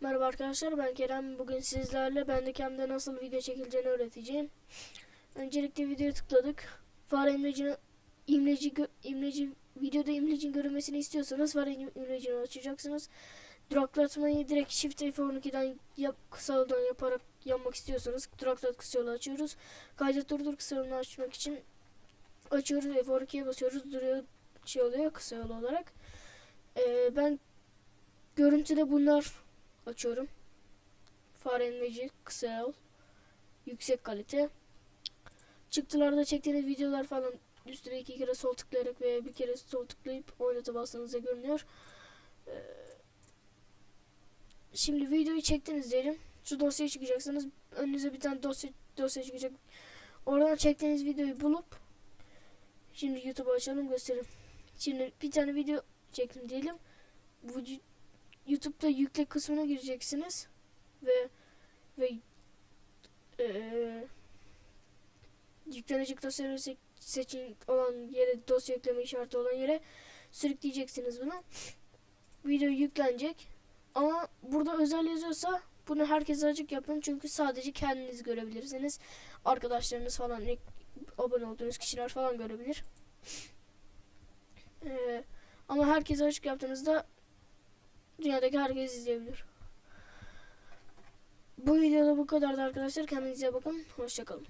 Merhaba arkadaşlar ben Kerem. Bugün sizlerle Bandicam'da nasıl video çekileceğini öğreteceğim. Öncelikle videoya tıkladık. Fare imlecini imleci, imleci videoda imlecin görünmesini istiyorsanız fare im- imlecini açacaksınız. Duraklatmayı direkt Shift F12'den yap, kısa yoldan yaparak yapmak istiyorsanız duraklat kısa yolu açıyoruz. Kaydet durdur kısa yolunu açmak için açıyoruz F12'ye basıyoruz duruyor şey oluyor kısa yol olarak. Ee, ben görüntüde bunlar açıyorum. Fare imleci kısa yol yüksek kalite. Çıktılarda çektiğiniz videolar falan üstüne iki kere sol tıklayarak veya bir kere sol tıklayıp oynata bastığınızda görünüyor. Ee, şimdi videoyu çektiniz diyelim. Şu dosyaya çıkacaksınız. Önünüze bir tane dosya dosya çıkacak. Oradan çektiğiniz videoyu bulup şimdi YouTube'u açalım göstereyim. Şimdi bir tane video çektim diyelim. Bu YouTube'da yükle kısmına gireceksiniz ve ve eee yüklenecek dosyaları se- seçin olan yere dosya yükleme işareti olan yere sürükleyeceksiniz bunu. Video yüklenecek. Ama burada özel yazıyorsa bunu herkese açık yapın çünkü sadece kendiniz görebilirsiniz. Arkadaşlarınız falan abone olduğunuz kişiler falan görebilir. Ee, ama herkese açık yaptığınızda dünyadaki herkes izleyebilir. Bu videoda bu kadardı arkadaşlar. Kendinize bakın. Hoşçakalın.